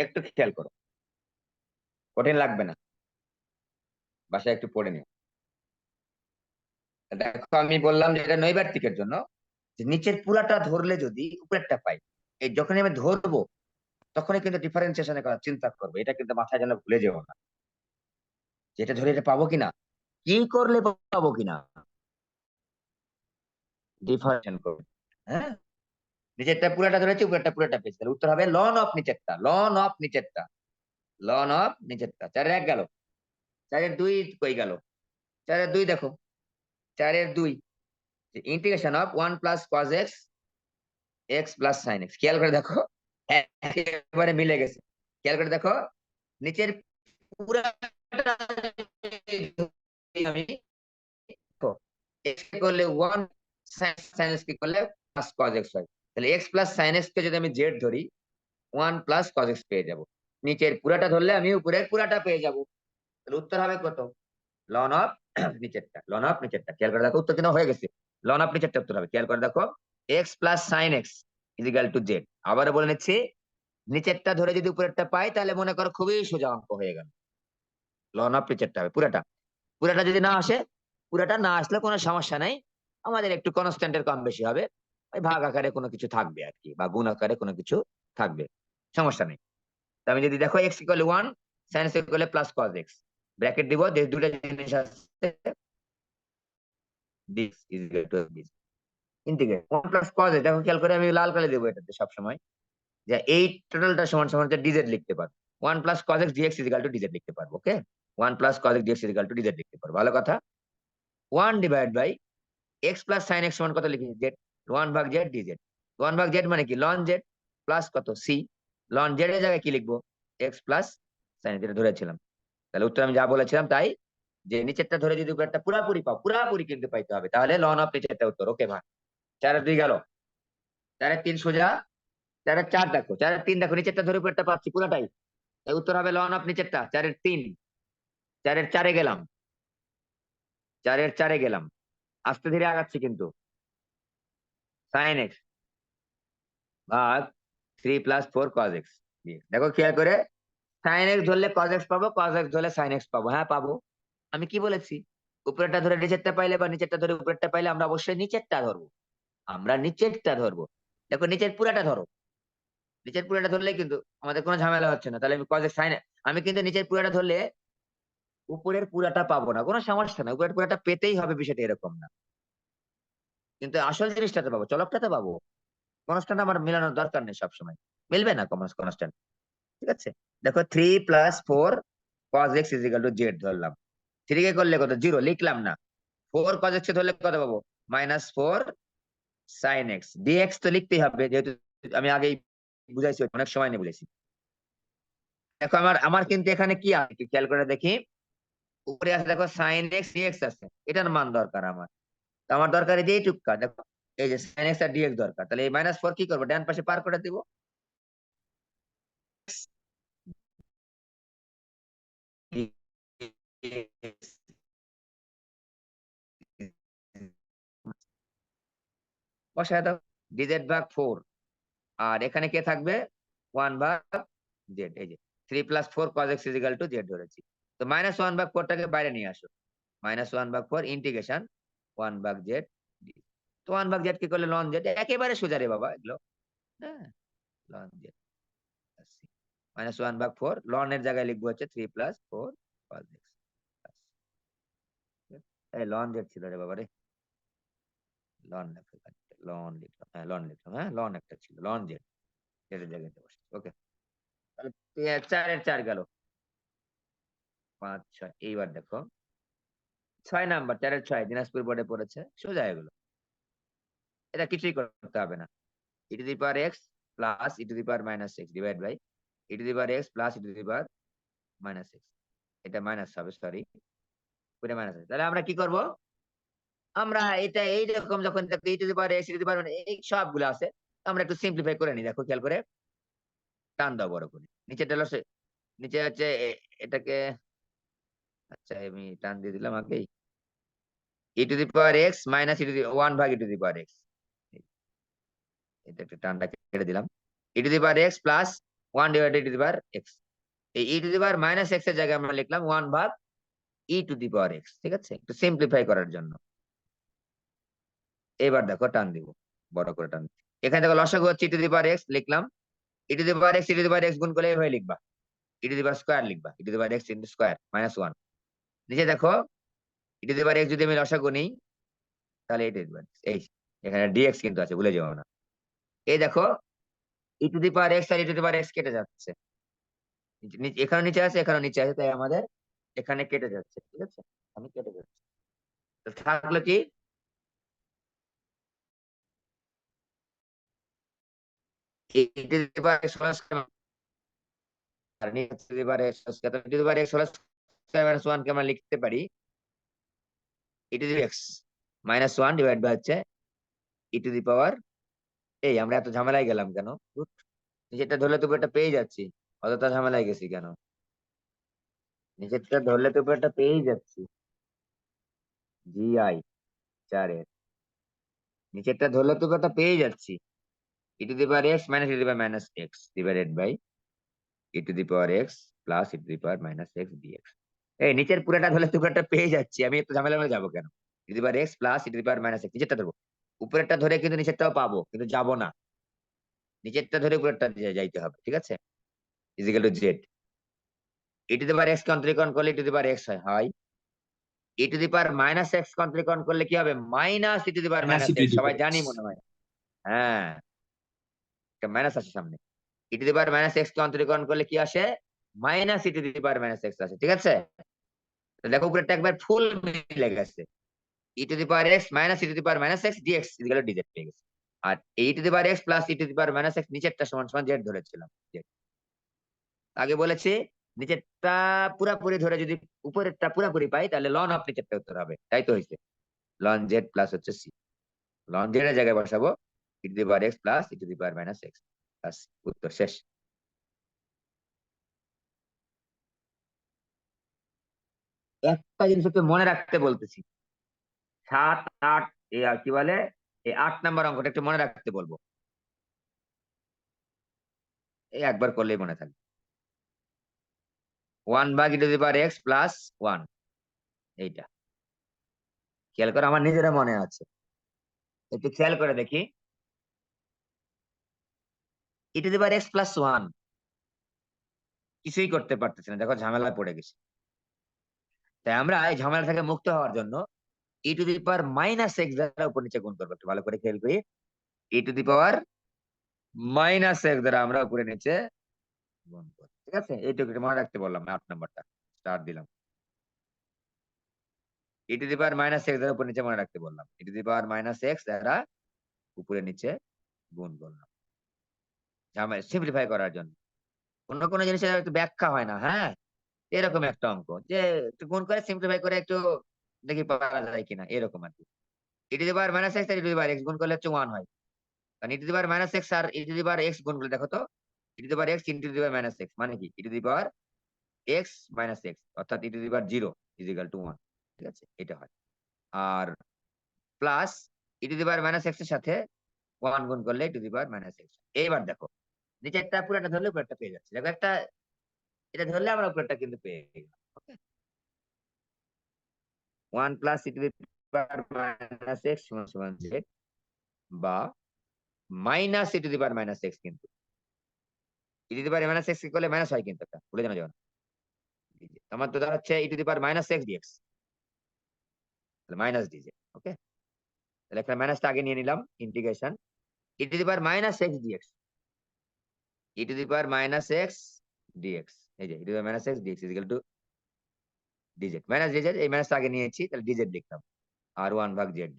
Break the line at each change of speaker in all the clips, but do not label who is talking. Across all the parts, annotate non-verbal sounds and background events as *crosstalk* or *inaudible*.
একটু খেয়াল করো। কঠিন লাগবে না। বাসায় একটু পড়ে নিও। দেখো, আমি বললাম যে এটা নৈবার্তিকের জন্য, যে নিচের পুরাটা ধরলে যদি উপরেরটা পাই, এই যখনই আমি ধরবো, তখনই কিন্তু ডিফারেন্সিয়েশনের কথা চিন্তা করব। এটা কিন্তু মাথায় যেন ভুলে যেও না। যেটা ধরে এটা পাবো কিনা? কি করলে পাবো কিনা? ডিফারেন্সিয়েশন করবে। হ্যাঁ? নিচেরটা পুরাটা ধরেছি, উপরেরটা পুরাটা পেয়েছি। তাহলে উত্তর হবে লন অফ নিচেরটা লন অফ নিচেরটা লন অফ নিচেরটা। চারের এক গেল, চারের দুই কই গেল? চারের দুই দেখো, চারের দুই integration of one plus cos x x plus sine x খেয়াল করে দেখো। একেবারে মিলে গেছে। খেয়াল করে দেখো, নিচের পুরা আমি করলে ওয়ান সাইন কি করলে প্লাস কজ এক্স হয়। তাহলে এক্স প্লাস সাইন এক্স কে যদি আমি জেড ধরি ওয়ান প্লাস কজ এক্স পেয়ে যাব। নিচের পুরাটা ধরলে আমি উপরের পুরাটা পেয়ে যাব। তাহলে উত্তর হবে কত? লন অফ *clears throat* নিচেরটা লন অফ নিচেরটা। খেয়াল করে দেখো, উত্তর কিন্তু হয়ে গেছে। লন অফ নিচেরটা উত্তর হবে। খেয়াল করে দেখো x plus sine x is equal to z আবারও বলে নিচ্ছি, নিচেরটা ধরে যদি উপরেরটা পাই, তাহলে মনে করো খুবই সোজা অঙ্ক হয়ে গেল। লন অফ নিচেরটা হবে পুরাটা। পুরাটা যদি না আসে, পুরাটা না আসলে কোনো সমস্যা নাই। আমাদের একটু কনস্ট্যান্টের কম বেশি হবে। ভাগ আকারে কোনো কিছু থাকবে আর কি, বা গুণ আকারে কোনো কিছু থাকবে, সমস্যা নেই। আমি যদি দেখো x equal one sine x equal plus cos x bracket দিব, যে দুটো জিনিস আছে এটাতে সবসময়, যে সমান লিখতে পারব ওয়ান প্লাস টু লিখতে পারব okay one plus cos x two লিখতে পারব, ভালো কথা? One divide by x plus sine x সমান কত লিখি জেড ওয়ান ভাগ জেড ডিজেড ওয়ান ভাগ জেড মানে কি? লন জেড প্লাস কত? সি লন জেড এর জায়গায় কি লিখব? এক্স প্লাস সাইন যেটা ধরেছিলাম। তাহলে উত্তর আমি যা বলেছিলাম তাই। যে নিচেরটা ধরে যদি উপরেরটা পুরাপুরি পাও, পুরাপুরি কিন্তু পাইতে হবে। তাহলে লন অফ নিচেরটা উত্তর ওকে ভাই চারের দুই গেল। চারের তিন সোজা। চারের চার দেখো চারের তিন দেখো, নিচেরটা ধরে উপরেরটা পাচ্ছি পুরাটাই। তাই উত্তর হবে লন অফ নিচেরটা চারের তিন। চারের চারে গেলাম। চারের চারে গেলাম। আস্তে ধীরে আগাচ্ছি কিন্তু। সাইন এক্স ভাগ three plus four cos x দেখো খেয়াল করে? সাইন এক্স ধরলে কজ এক্স পাবো কজ এক্স ধরলে সাইন এক্স পাবো। হ্যাঁ পাবো। আমি কি বলেছি? উপরেরটা ধরে নিচেরটা পাইলে বা নিচেরটা ধরে উপরেরটা পাইলে আমরা অবশ্যই নিচেরটা ধরবো। আমরা নিচেরটা ধরবো। দেখো নিচের পুরাটা ধরো। নিচের পুরাটা ধরলে কিন্তু আমাদের কোনো ঝামেলা হচ্ছে না। তাহলে আমি কজ এক্স সাইন আমি কিন্তু নিচের পুরাটা ধরলে উপরের পুরাটা পাবো না। কোনো সমস্যা না উপরের পুরাটা পেতেই হবে বিষয়টা এরকম না। কিন্তু আসল জিনিসটাতে পাবো চলকটাতে পাবো। কনস্ট্যান্ট আমার মেলানোর দরকার নেই সবসময়। মিলবে না কমার্স কনস্ট্যান্ট ঠিক আছে? দেখো three plus four cos x is equal to z ধরলাম। থ্রি কে করলে কত? জিরো লিখলাম না। ফোর কজ এক্স ধরলে কত পাবো? Minus four sine x dx তো লিখতেই হবে, যেহেতু আমি আগেই বুঝাইছি, অনেক সময় নিয়ে বুঝাইছি। দেখো আমার আমার কিন্তু এখানে কি আছে? খেয়াল করে দেখি। উপরে আছে দেখো সাইন এক্স ডিএক্স আছে। এটার মান দরকার আমার। আমার দরকার এই এইটুকা দেখো, এই যে সাইন এক্স আর ডিএক্স দরকার, তাহলে এই মাইনাস ফোর কি করব? ডান পাশে পার করে দিব। ভাগ ফোর আর এখানে কে থাকবে? ওয়ান ভাগ জেড এই যে three plus four cos is equal to z ধরেছি। তো মাইনাস ওয়ান ভাগ ফোরটাকে বাইরে নিয়ে আসো। মাইনাস ওয়ান ভাগ ফোর ইন্টিগ্রেশন ওয়ান ভাগ জেড তো ওয়ান ভাগ জেড কি করলে লন জেড একেবারে সোজা রে বাবা এগুলো। হ্যাঁ লন জেড মাইনাস ওয়ান ভাগ ফোর লন এর জায়গায় লিখব হচ্ছে থ্রি প্লাস ফোর এই লন জেড ছিল রে বাবা রে। লন লন লিখলাম হ্যাঁ লন লিখলাম হ্যাঁ লন একটা ছিল লন জেড জেডের জায়গায় বসে ওকে তাহলে চারের চার গেল। পাঁচ, ছয়, এইবার দেখো। ছয় নাম্বার চারের ছয়, দিনাজপুর বোর্ডে পড়েছে, সোজা এগুলো। এটা কিছুই করতে হবে না। E to the power x plus e to the power minus x divide by e to the power x plus e to the power minus x এটা মাইনাস হবে সরি মাইনাস তাহলে আমরা কি করব? আমরা এটা যখন e to the power x e to the power এই সবগুলো আছে। আমরা একটু সিম্পলিফাই করে নিই, দেখো, খেয়াল করে। টান দাও বড় করে। নিচে হচ্ছে এটাকে আচ্ছা আমি টান দিয়ে দিলাম আগেই e to the power x minus e to the one ভাগ e to the power x এটা একটু টানটা কেটে দিলাম e to the power x plus one divided to the power x এই e to the power minus এক্সের জায়গায় আমরা লিখলাম ওয়ান ভাগ e to the power x ঠিক আছে একটু সিম্পলিফাই করার জন্য এবার দেখো টান দিব বড় করে টান এখানে দেখো লসাগু হচ্ছে e to the power x লিখলাম e to the power x e to the power x গুণ করলে এইভাবে লিখবা e to the power square লিখবা e to the power x into square minus one নিচে দেখো e to the power x যদি আমি লসাগু নিই, তাহলে এটা এই এখানে ডিএক্স কিন্তু আছে, ভুলে যাব না। এই দেখো e to the power x R e x কেটে যাচ্ছে। এখানে নিচে আছে এখানে নিচে আছে, তাই আমাদের এখানে কেটে যাচ্ছে, ঠিক আছে? আমি কেটে যাচ্ছে। থাকল কি? E to the minus one কে আমরা লিখতে পারি e to x minus one divide by হচ্ছে ই টু দি পাওয়ার এই আমরা এত ঝামেলায় গেলাম কেন? নিচেরটা ধরলে তো উপরেরটা পেয়ে যাচ্ছি। অতটা ঝামেলায় গেছি কেন? নিচেরটা ধরলে তো উপরেরটা পেয়েই যাচ্ছি। জি আই চারের নিচেরটা ধরলে তো উপরেরটা পেয়ে যাচ্ছি। E to the power x minus e to the power minus x divided by e to the power x plus e to the power minus x dx এই নিচের পুরোটা ধরলে উপরেরটা পেয়ে যাচ্ছি। আমি একটু ঝামেলা যাব কেন? E to x plus e to power minus x নিচেরটা ধরবো। উপরেরটা ধরে কিন্তু নিচেরটাও পাবো কিন্তু যাব না। নিচেরটা ধরে উপরেরটা যাইতে হবে ঠিক আছে? Is equal to z e to the power x কন্ত্রিকরণ করলে e to the power x হয় হয়। E to the power minus x কন্ত্রিকরণ করলে কি হবে? Minus e to the power minus
e
x সবাই জানি মনে হয়। হ্যাঁ। একটা মাইনাস আছে সামনে। E to the power minus x কন্ত্রিকরণ করলে কি আসে? Minus e to the power minus x আসে ঠিক আছে? দেখো উপরেরটা একবার ফুল মিলে গেছে। E to the power x minus e to the power minus x dx is equal dz পেয়ে গেছে। আর e to the power x plus e to the power minus x নিচেরটা সমান সমান জেড ধরেছিলাম, Z আগে বলেছি নিচেরটা পুরাপুরি ধরে যদি উপরেরটা পুরাপুরি পাই, তাহলে লন অফ নিচেরটা উত্তর হবে। তাই তো হয়েছে। লন জেড প্লাস হচ্ছে সি লন জেড এর জায়গায় বসাবো e to the power x plus e to the power minus plus উত্তর শেষ। একটা জিনিস একটু মনে রাখতে বলতেছি। সাত, আট কি বলে? এই আট নাম্বার অঙ্কটা একটু মনে রাখতে বলব। এই একবার করলেই মনে থাকবে। ওয়ান ভাগ e to the power x plus one. এইটা। খেয়াল করে, আমার নিজেরা মনে আছে। একটু খেয়াল করে দেখি। E to the power x plus one কিছুই করতে পারতেছে না। দেখো ঝামেলায় পড়ে গেছি। তাই আমরা এই ঝামেলা থেকে মুক্ত হওয়ার জন্য e to the power minus x দ্বারা উপর নিচে গুণ করব। একটু ভালো করে খেয়াল করি। E to the power minus x দ্বারা আমরা উপরে নিচে গুণ করব। ঠিক আছে? এইটুকু মনে রাখতে বললাম, আট নাম্বারটা। স্টার্ট দিলাম। E to the power minus x দ্বারা উপর নিচে মনে রাখতে বললাম। E to the power minus x দ্বারা উপরে নিচে গুণ করলাম। সিম্পলিফাই করার জন্য। অন্য কোনো জিনিসের ব্যাখ্যা হয় না হ্যাঁ? এরকম একটা অঙ্ক যে গুণ করে সিম্পলিফাই করে একটু দেখি পারা যায় কিনা এরকম আর কি e the power minus x R e to x গুণ করলে হচ্ছে ওয়ান হয় কারণ e the power minus x R e the power x গুণ করলে দেখো তো e the power x into the power minus x মানে কি e the power x minus x অর্থাৎ e to the power zero is equal to one ঠিক আছে এটা হয় আর plus e to the power minus এক্সের সাথে ওয়ান গুণ করলে e to the power minus x এইবার দেখো নিচে একটা পুরোটা ধরলে উপরেরটা পেয়ে যাচ্ছে দেখো একটা এটা ধরলে আমরা উপরেরটা কিন্তু পেয়ে গেলাম জেড বা minus e to the power minus x কিন্তু। টু দি পাওয়ার মাইনাস করলে মাইনাস হয় কিন্তু ভুলে জানা যাবে তো দাঁড়াচ্ছে e to the power minus x minus dz okay তাহলে একটা মাইনাসটা আগে নিয়ে নিলাম integration e to the power minus x dx e to the power minus x এই যে আগে নিয়েছি, তাহলে আর ওয়ান ভাগ z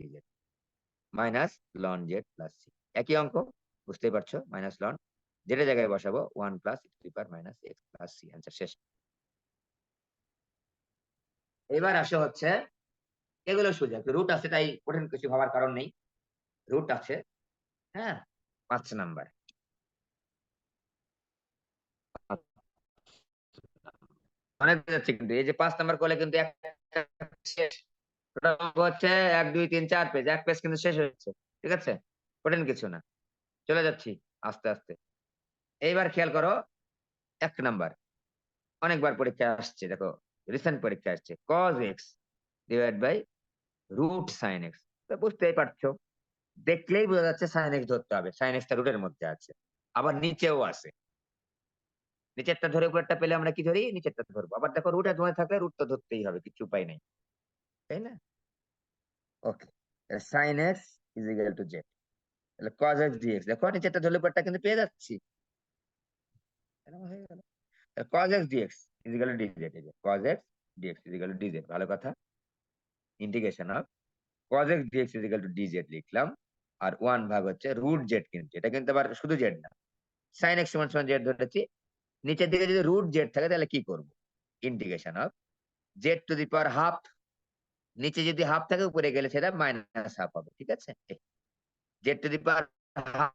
minus ln z c একই অঙ্ক, বুঝতেই পারছ? মাইনাস লন জেডের জায়গায় বসাবো one plus minus x c এবার আসে হচ্ছে, এগুলো সোজা। রুট আছে, তাই কঠিন কিছু ভাবার কারণ নেই। রুট আছে হ্যাঁ? পাঁচ নাম্বার অনেক যাচ্ছে কিন্তু। এই যে পাঁচ নাম্বার করলে কিন্তু হচ্ছে এক, দুই, তিন, চার পেজ এক পেজ কিন্তু শেষ হচ্ছে ঠিক আছে? কঠিন কিছু না। চলে যাচ্ছি আস্তে আস্তে। এইবার খেয়াল করো, এক নাম্বার। অনেকবার পরীক্ষা আসছে, দেখো রিসেন্ট পরীক্ষা আসছে। Cos x divide by root sine x বুঝতেই পারছ, দেখলেই বোঝা যাচ্ছে সাইন এক্স ধরতে হবে। সাইন এক্সটা রুটের মধ্যে আছে, আবার নিচেও আছে। নিচেরটা ধরে উপরেরটা পেলে আমরা কি ধরি? নিচেরটা ধরবো। আবার দেখো রুট ধরে থাকলে রুট তো ধরতেই হবে, কিছু উপায় নেই। তাই না? Okay sine x is equal to z তাহলে কজ এক্স ডিএক্স দেখো নিচেরটা ধরলে উপরটা কিন্তু পেয়ে যাচ্ছি। হয়ে গেল। Cos x dx is equal to dz cos x dx is equal to dz ভালো কথা। Integration of cos x dx is equal to dz লিখলাম। আর ওয়ান ভাগ হচ্ছে রুট জেড কিন্তু। এটা কিন্তু আবার শুধু জেড না। সাইন এক্স সমান সমান জেড ধরেছি। নিচের দিকে যদি রুট জেড থাকে, তাহলে কি করব? Integration of z to the power half নিচে যদি হাফ থাকে, উপরে গেলে সেটা মাইনাস হাফ হবে, ঠিক আছে? Z to the power half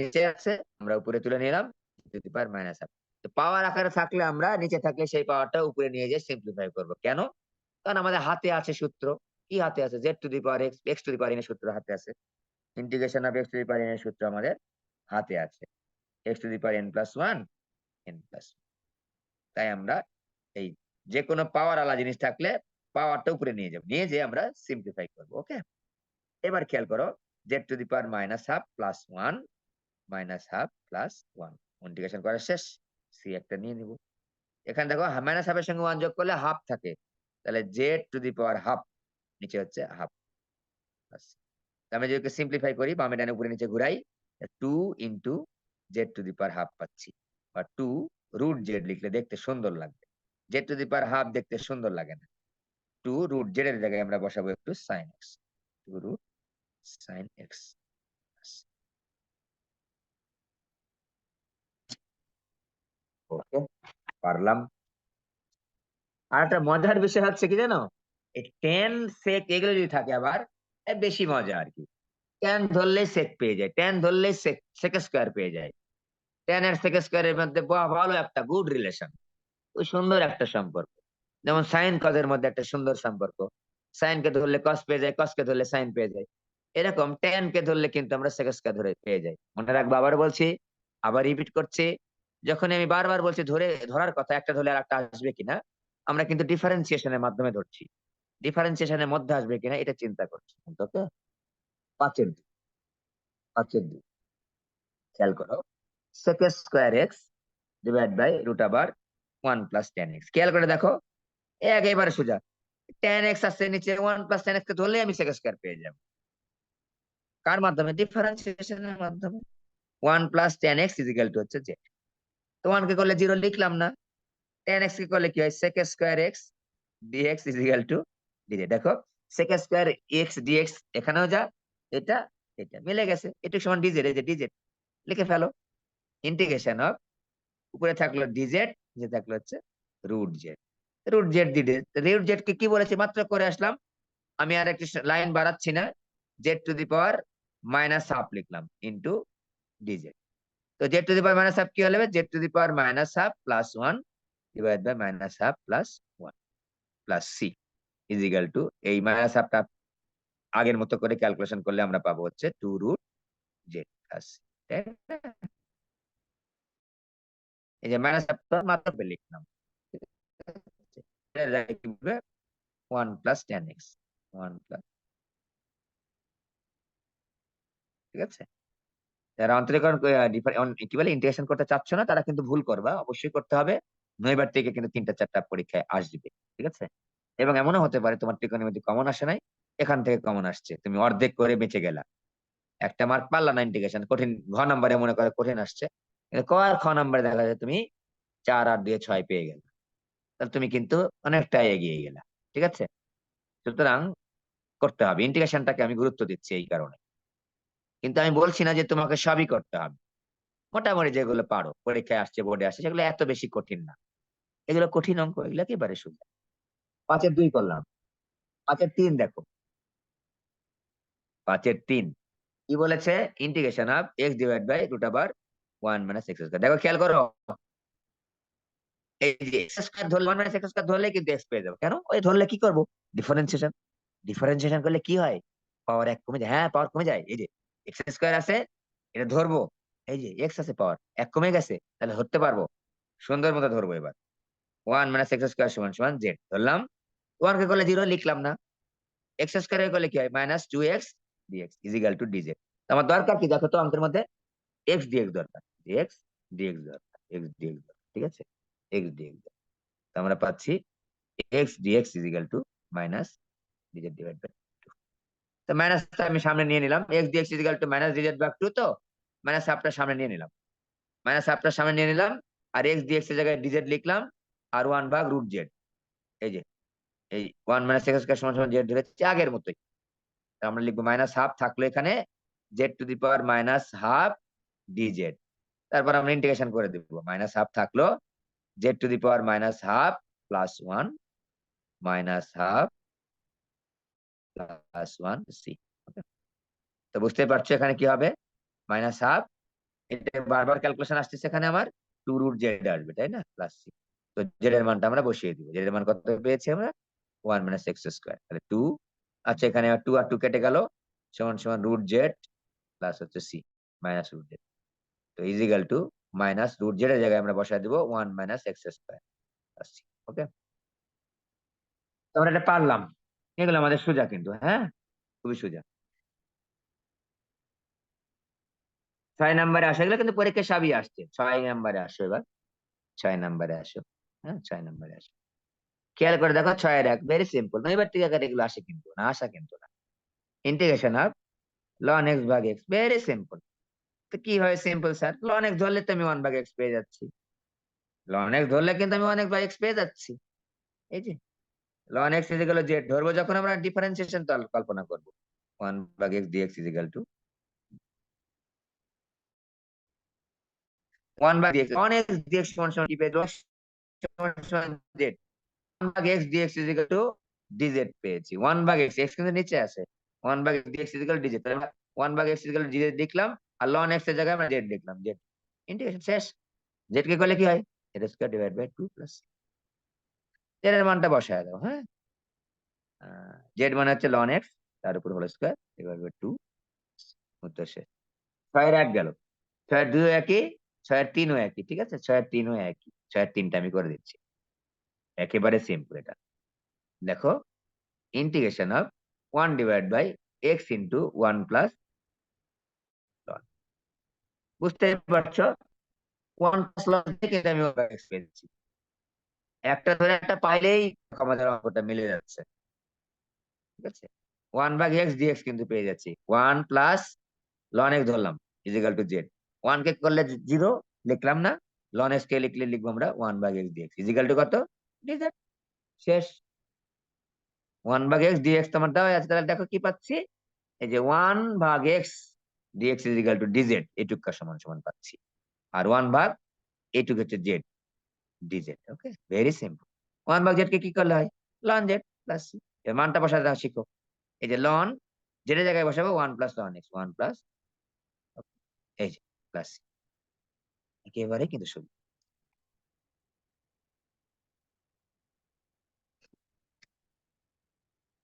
নিচে আছে, আমরা উপরে তুলে নিলাম to the power minus half তো পাওয়ার আকারে থাকলে আমরা, নিচে থাকলে সেই পাওয়ারটা উপরে নিয়ে যেয়ে সিম্পলিফাই করব। কেন? কারণ আমাদের হাতে আছে সূত্র। কি হাতে আছে? Z to the power x x to the power এর সূত্র হাতে আছে। Integration of x to the power এর সূত্র আমাদের হাতে আছে। X to the power n plus one n plus তাই আমরা এই যে কোনো পাওয়ার আলা জিনিস থাকলে পাওয়ারটা উপরে নিয়ে যাব। নিয়ে যেয়ে আমরা সিম্পলিফাই করব ওকে এবার খেয়াল করো z to the power minus half plus one minus half plus one integration করা শেষ সি একটা নিয়ে নিব। এখানে দেখো মাইনাস হাফের সঙ্গে ওয়ান যোগ করলে হাফ থাকে। তাহলে z to the power half নিচে হচ্ছে হাফ আমি যদি সিম্পলিফাই করি, বামে ডানে উপরে নিচে ঘুরাই two into z to the power half পাচ্ছি। বা টু রুট জেড লিখলে দেখতে সুন্দর লাগবে। Z to the power half দেখতে সুন্দর লাগে না। টু রুট জেড এর জায়গায় আমরা বসাবো একটু sine x two root sine x okay পারলাম। আর একটা মজার বিষয় হচ্ছে কি জানো? টেন এগুলো যদি থাকে আবার বেশি মজা আর কি। টেন ধরলে সেক পেয়ে যায় টেন ধরলে সেক স্কোয়ার পেয়ে যায়। টেন এর সেক স্কোয়ারের মধ্যে ভালো একটা গুড রিলেশন ওই সুন্দর একটা সম্পর্ক। যেমন সাইন কজের মধ্যে একটা সুন্দর সম্পর্ক। সাইন কে ধরলে কস পেয়ে যায় কস কে ধরলে সাইন পেয়ে যায়। এরকম টেন কে ধরলে কিন্তু আমরা সেক স্কোয়ার ধরে পেয়ে যাই। মনে রাখব আবার বলছি, আবার রিপিট করছি। যখন আমি বারবার বলছি ধরে, ধরার কথা, একটা ধরলে আর একটা আসবে কিনা, আমরা কিন্তু ডিফারেন্সিয়েশনের মাধ্যমে ধরছি। ডিফারেন্সিয়েশনের মধ্যে আসবে কিনা, এটা চিন্তা করছি। ওকে পাঁচের দুই পাঁচের দুই খেয়াল করো। Sec square x divide by root আবার ওয়ান প্লাস টেন এক্স খেয়াল করে দেখো। একেবারে সোজা। টেন এক্স আসছে নিচে ওয়ান প্লাস টেন এক্স ধরলে আমি সেক স্কোয়ার পেয়ে যাব। কার মাধ্যমে? ডিফারেন্সিয়েশনের মাধ্যমে। One plus ten x is equal to হচ্ছে জেড তো ওয়ান কে করলে জিরো লিখলাম না। টেন এক্স কে করলে কি হয়? Sec square x dx is equal to dz দেখো সেক স্কোয়ার এক্স ডিএক্স এখানেও যা, এটা এটা। মিলে গেছে। এটা সমান ডিজেড এই যে ডিজেড লিখে ফেলো। ইন্টিগ্রেশন অফ উপরে থাকল ডিজেড যে থাকল হচ্ছে root z root z dz root z কে কি বলেছি? মাত্র করে আসলাম। আমি আর একটি লাইন বাড়াচ্ছি না। Z to the power minus half লিখলাম ইন্টু ডিজেড তো z to the power minus half কি হলে z to the power minus half plus one divide by minus half plus one plus c equal to এই minus হাফটা আগের মতো করে calculation করলে আমরা পাবো হচ্ছে টু রুট জেড প্লাস এই যে মাইনাস মাত্র লিখলাম। প্লাস প্লাস ঠিক আছে? যারা অন্তরীকরণ কি বলে ইন্টিগ্রেশন করতে চাচ্ছ না, তারা কিন্তু ভুল করবা, অবশ্যই করতে হবে। নইবার থেকে কিন্তু তিনটা চারটা পরীক্ষায় আসবে, ঠিক আছে? এবং এমনও হতে পারে, তোমার ত্রিকোণমিতি কমন আসে নাই, এখান থেকে কমন আসছে। তুমি অর্ধেক করে বেঁচে গেলা। একটা মার্ক পারলা না ইন্টিগ্রেশন কঠিন, ঘ নাম্বারে মনে করে কঠিন আসছে। ক আর খ নাম্বারে দেখা যায়? তুমি চার আর দুয়ে ছয় পেয়ে গেল। তাহলে তুমি কিন্তু অনেকটা এগিয়ে গেলা, ঠিক আছে? সুতরাং করতে হবে। ইন্টিগ্রেশনটাকে আমি গুরুত্ব দিচ্ছি এই কারণে। কিন্তু আমি বলছি না যে তোমাকে সবই করতে হবে। মোটামুটি যেগুলো পারো, পরীক্ষায় আসছে, বোর্ডে আসছে, সেগুলো এত বেশি কঠিন না। এগুলো কঠিন অঙ্ক, এগুলো একেবারে সোজা। পাঁচের দুই করলাম। পাঁচের তিন দেখো। পাঁচের তিন। কি বলেছে? Integration of x divide by root আবার ওয়ান মাইনাস এক্স স্কোয়ার দেখো খেয়াল করো এই যে এক্স স্কোয়ার ধরলে ওয়ান মাইনাস এক্স স্কোয়ার ধরলে কিন্তু এক্স পেয়ে যাব কেন ওই ধরলে কি করব ডিফারেন্সিয়েশন ডিফারেন্সিয়েশন করলে কি হয় পাওয়ার এক কমে যায় হ্যাঁ পাওয়ার কমে যায় এই যে এক্স স্কোয়ার আছে এটা ধরবো এই যে এক্স আছে পাওয়ার এক কমে গেছে তাহলে ধরতে পারব সুন্দর মতো ধরবো এবার ওয়ান মাইনাস এক্স স্কোয়ার সমান সমান জেড ধরলাম ওয়ান কে করলে জিরো লিখলাম না এক্স স্কোয়ার করলে কি হয় minus two x dx equal to dz আমার দরকার কি দেখো তো অঙ্কের মধ্যে এক্স দরকার দরকার এক্স ডিএক্স ঠিক আছে? এক্স ডিএক্স তো আমরা পাচ্ছি x dx equal to minus divide তো আমি সামনে নিয়ে নিলাম। X dx equal to minus two তো মাইনাস হাফটা সামনে নিয়ে নিলাম। মাইনাস হাফটা সামনে নিয়ে নিলাম, আর এক্সের জায়গায় ডিজেড লিখলাম আর ওয়ান ভাগ রুট জেড এই যে, এই ওয়ান মাইনাস এক্স সমান সমান জেড আগের আমরা লিখব মাইনাস হাফ থাকল এখানে z to the power minus half d z তারপর আমরা ইন্টিগ্রেশন করে দেবো। মাইনাস হাফ থাকল z to the power minus half plus one minus half plus one c তো বুঝতে পারছ এখানে কি হবে? মাইনাস হাফ এটা বারবার ক্যালকুলেশন আসতেছে এখানে আমার টু রুট জেড আসবে, তাই না? প্লাস সি তো জেড এর মানটা আমরা বসিয়ে দিব। জেড এর মান কত পেয়েছি আমরা? ওয়ান মাইনাস এক্স স্কোয়ার তাহলে টু আচ্ছা এখানে টু আর টু কেটে গেল, সমান সমান রুট জেড প্লাস হচ্ছে সি মাইনাস রুট জেড তো equal to minus root z এর জায়গায় আমরা বসায় দিব one minus x square c okay আমরা এটা পারলাম। এগুলো আমাদের সোজা কিন্তু হ্যাঁ? খুবই সোজা। ছয় নম্বরে আসো, এগুলো কিন্তু পরীক্ষা সবই আসছে। ছয় নম্বরে আসো এবার। ছয় নম্বরে আসো হ্যাঁ? ছয় নম্বরে আসো। খেয়াল করে দেখো ছয়ের এক ভেরি সিম্পল এবার ঠিক এগুলো আসে কিন্তু না, আসা কিন্তু না। ইন্টিগ্রেশন অফ লন এক্স ভাগ এক্স ভেরি সিম্পল কি হয়? সিম্পল স্যার লন এক্স ধরলে তো আমি ওয়ান ভাগ এক্স পেয়ে যাচ্ছি। লন এক্স ধরলে কিন্তু আমি ওয়ান এক্স ভাগ এক্স পেয়ে যাচ্ছি। এই যে লন এক্স ইজিক্যাল জেড ধরবো যখন আমরা ডিফারেন্সিয়েশন কল্পনা করব। ওয়ান ভাগ X D X equal to one D X one X D X সমান পেয়ে সমান জেড ওয়ান ভাগ X D X equal to D Z পেয়েছি। ওয়ান ভাগ এক্স এক্স কিন্তু নিচে আছে। ওয়ান ভাগ D X equal D Z তাহলে ওয়ান ভাগ এক্স ইজিক্যাল ডিজেড লিখলাম। আর লন এক্সের জায়গায় আমরা জেড লিখলাম জেড ইন্টিগ্রেশন শেষ। জেড কে করলে কি হয়? Z square divide by two plus Z এর মানটা বসায় দাও হ্যাঁ? জেড মানে হচ্ছে লন এক্স তার উপর whole square divide by two উত্তর শেষ ছয়ের এক গেল। ছয়ের দুই একই, ছয়ের তিনও একই, ঠিক আছে? ছয়ের তিনও একই, ছয়ের তিনটা আমি করে দিচ্ছি। একেবারে সিম্পল এটা। দেখো integration of one divide by x into one plus বুঝতে পারছ? ওয়ান প্লাস লন থেকে আমি এক্স পেয়েছি একটা ধরে একটা পাইলেই আমাদের অঙ্কটা মিলে যাচ্ছে। ঠিক আছে? ওয়ান ভাগ এক্স ডিএক্স কিন্তু পেয়ে যাচ্ছি। ওয়ান প্লাস লন এক্স ধরলাম ইজিক্যাল টু জেড ওয়ান কে করলে জিরো লিখলাম না লন এক্স কে লিখলে লিখব আমরা ওয়ান ভাগ এক্স ডিএক্স ইজিক্যাল টু কত? শেষ। ওয়ান ভাগ এক্স ডিএক্স তোমার দেওয়া আছে, তাহলে দেখো কি পাচ্ছি? এই যে ওয়ান ভাগ x dx equal to dz এটুকা সমান সমান পাচ্ছি আর ওয়ান ভাগ এটুক হচ্ছে z dz okay very simple one ভাগ জেড কে কি করলে হয় লন জেড প্লাস সি এর মানটা বসাতে শিখো। এই যে লন জেডের জায়গায় বসাবো one plus ln x one plus এই যে প্লাস একেবারে কিন্তু শুধু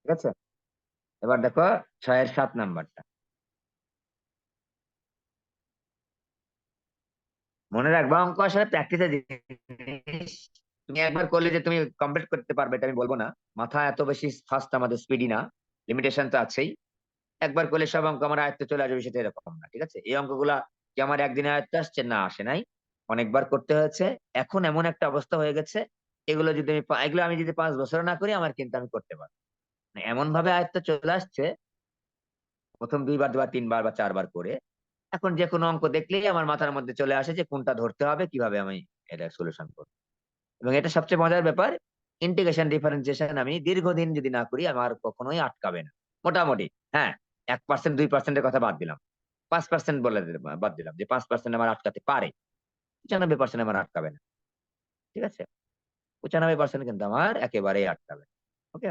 ঠিক আছে? এবার দেখো, ছয়ের সাত নাম্বারটা। মনে রাখবা, অঙ্ক আসলে প্র্যাকটিসে তুমি একবার করলে যে তুমি কমপ্লিট করতে পারবে, এটা আমি বলব না। মাথা এত বেশি ফাস্ট আমাদের স্পিডি না। লিমিটেশন তো আছেই। একবার করলে সব অঙ্ক আমার আয়ত্তে চলে আসবে সেটা এরকম না, ঠিক আছে? এই অঙ্কগুলা কি আমার একদিনে আয়ত্তে আসছে? না, আসে নাই। অনেকবার করতে হয়েছে। এখন এমন একটা অবস্থা হয়ে গেছে, এগুলো যদি আমি এগুলো আমি যদি পাঁচ বছর না করি, আমার কিন্তু আমি করতে পারব মানে এমন ভাবে আয়ত্তে চলে আসছে, প্রথম দুইবার বা তিনবার বা চারবার করে। এখন যে কোনো অঙ্ক দেখলেই আমার মাথার মধ্যে চলে আসে যে কোনটা ধরতে হবে, কীভাবে আমি এটা সলিউশন করব। এবং এটা সবচেয়ে মজার ব্যাপার ইন্টিগ্রেশন ডিফারেন্সিয়েশন আমি দীর্ঘদিন যদি না করি, আমার কখনোই আটকাবে না। মোটামুটি হ্যাঁ এক পার্সেন্ট দুই পার্সেন্টের কথা বাদ দিলাম। পাঁচ পার্সেন্ট বলে বাদ দিলাম যে পাঁচ পার্সেন্ট আমার আটকাতে পারে। পঁচানব্বই পার্সেন্ট আমার আটকাবে না। ঠিক আছে? পঁচানব্বই পার্সেন্ট কিন্তু আমার একেবারেই আটকাবে ওকে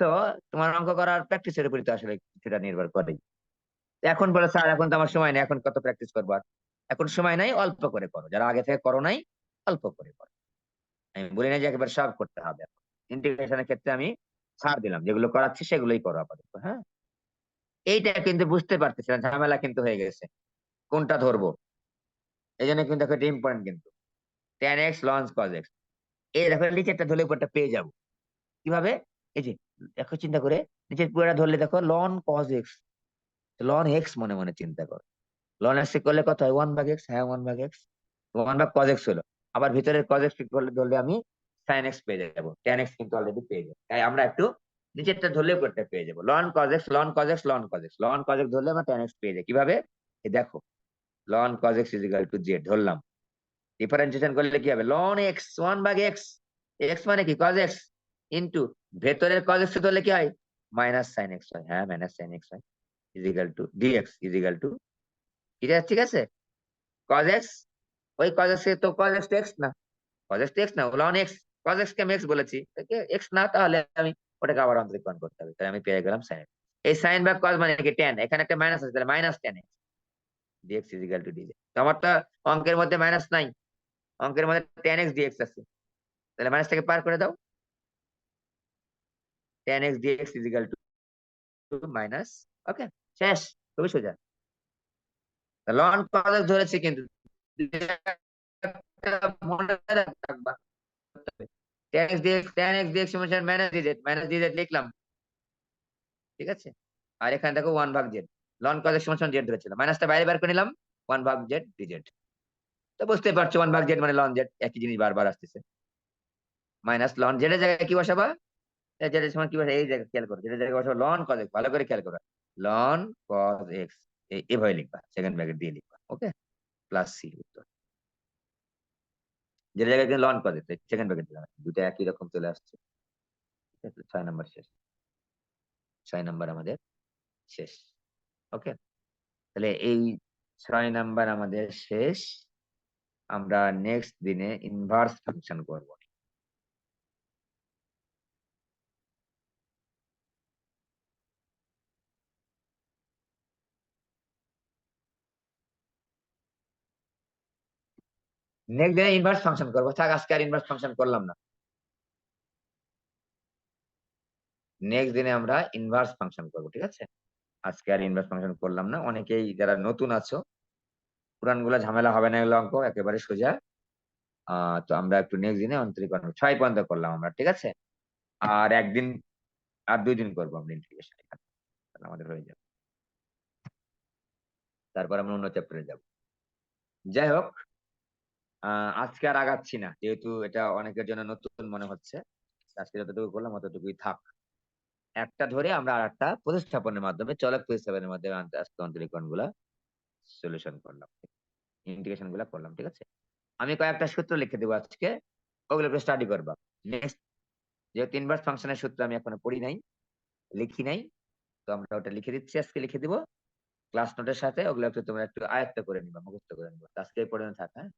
তো তোমার অঙ্ক করার প্র্যাকটিসের উপরই তো আসলে সেটা নির্ভর করে এখন বলে স্যার এখন তো আমার সময় নেই, এখন কত প্র্যাকটিস করব এখন সময় নাই, অল্প করে করো। যারা আগে থেকে করো নাই, অল্প করে করো। আমি বলি না যে একেবারে সব করতে হবে। ইন্টিগ্রেশনের ক্ষেত্রে আমি ছাড় দিলাম, যেগুলো করাচ্ছি সেগুলোই করো আপাতত হ্যাঁ? এইটা কিন্তু বুঝতে পারতেছি না, ঝামেলা কিন্তু হয়ে গেছে। কোনটা ধরবো? এই জন্য কিন্তু এটা ইম্পর্টেন্ট কিন্তু। Tan x ln cos x এই দেখো, নিচেরটা ধরলে উপরটা পেয়ে যাব। কীভাবে? এই যে, দেখো, চিন্তা করে, নিচের পুরোটা ধরলে দেখো ln cos x ln x মনে মনে চিন্তা করো। লন এক্স করলে কত হয়? ওয়ান ভাগ এক্স হ্যাঁ ওয়ান ভাগ এক্স ওয়ান ভাগ কজ এক্স হলো। আবার ভিতরের কজ এক্স করলে ধরলে আমি সাইন এক্স পেয়ে যাব। ট্যান এক্স কিন্তু অলরেডি পেয়ে যাব। তাই আমরা একটু নিচেরটা ধরলে উপরটা পেয়ে যাব। Ln cos x ln cos x ln cos x ln cos x ধরলে আমরা ট্যান এক্স পেয়ে যাই। কীভাবে? এই দেখো। Ln cos x is equal to z ধরলাম। ডিফারেন্সিয়েশন করলে কি হবে? লন এক্স ওয়ান ভাগ এক্স এক্স মানে কি? কজ এক্স ইন্টু ভেতরের কজ এক্স ধরলে কি হয়? মাইনাস সাইন এক্স হয়। হ্যাঁ মাইনাস সাইন এক্স হয়। Is equal to dx is equal to এটা ঠিক আছে? কজ এক্স ওই কজ এক্স তো কজ এক্স এক্স না কজ এক্স এক্স না লন এক্স কজ এক্স কে আমি এক্স বলেছি এক্স না তাহলে আমি ওটাকে আবার অন্তরীকরণ করতে হবে, তাহলে আমি পেয়ে গেলাম সাইন এই সাইন বা কজ মানে কি টেন এখানে একটা মাইনাস আছে, তাহলে minus tan x dx is equal to dz আমার তো অঙ্কের মধ্যে মাইনাস নাই, অঙ্কের মধ্যে টেন এক্স ডিএক্স আছে। তাহলে মাইনাস থেকে পার করে দাও। Tan x dx is equal to minus okay শেষ খুবই সোজা লন কজ ধরেছি কিন্তু। এখানে দেখো 1 ভাগ z লন কজ সমান z ধরেছিলাম মাইনাসটা বাইরে বার করে নিলাম 1 ভাগ z dz তো পারছ 1 ভাগ z মানে লন একই জিনিস আসতেছে। মাইনাস লন এর জায়গায় কি বসাবা? z এর সমান কি বসাবা এই জায়গায় খেয়াল করো এর জায়গায় বসাবা লন x ভালো করে খেয়াল করো। Ln cos x. এভাবে লিখবা সেকেন্ড ব্র্যাকেট দিয়ে লিখবা ওকে প্লাস সি উত্তর। যেটা জায়গায় ln cos x second bracket দিলাম দুটো একই রকম চলে আসছে। ঠিক ছয় নাম্বার শেষ। ছয় নাম্বার আমাদের শেষ ওকে তাহলে এই ছয় নাম্বার আমাদের শেষ। আমরা নেক্সট দিনে ইনভার্স ফাংশন করব। নেক্সট দিনে ইনভার্স ফাংশন করব, থাক, আজকে আর ইনভার্স ফাংশন করলাম না। নেক্সট দিনে আমরা ইনভার্স ফাংশন ঠিক আছে? আজকে আর ইনভার্স ফাংশন করলাম না, অনেকেই যারা নতুন আছো ঝামেলা হবে না এগুলো অঙ্ক, একেবারে সোজা। তো আমরা একটু নেক্সট দিনে অন্তরীকরণ ছয় পর্যন্ত করলাম আমরা, ঠিক আছে? আর একদিন, আর দুই দিন করব আমরা ইন্টিগ্রেশন এখানে। আমাদের হয়ে যাবে। তারপর আমরা অন্য চ্যাপ্টারে যাব। যাই হোক আজকে আর আগাচ্ছি না। যেহেতু এটা অনেকের জন্য নতুন মনে হচ্ছে। আজকে যতটুকু করলাম অতটুকুই থাক। একটা ধরে আমরা আর একটা প্রতিস্থাপনের মাধ্যমে, চলক প্রতিস্থাপনের মাধ্যমে আজকে অন্তরীকরণগুলা সলিউশন করলাম। ইন্টিগ্রেশনগুলা করলাম, ঠিক আছে? আমি কয়েকটা সূত্র লিখে দেবো আজকে। ওগুলো স্টাডি করবা। নেক্সট যেহেতু ইনভার্স ফাংশনের সূত্র আমি এখনও পড়ি নাই, লিখি নাই, তো আমরা ওটা লিখে দিচ্ছি, আজকে লিখে দিব। ক্লাস নোটের সাথে ওগুলো একটু তোমরা একটু আয়ত্ত করে নিবা, মুখস্থ করে নিবা। আজকে পড়ে থাক হ্যাঁ?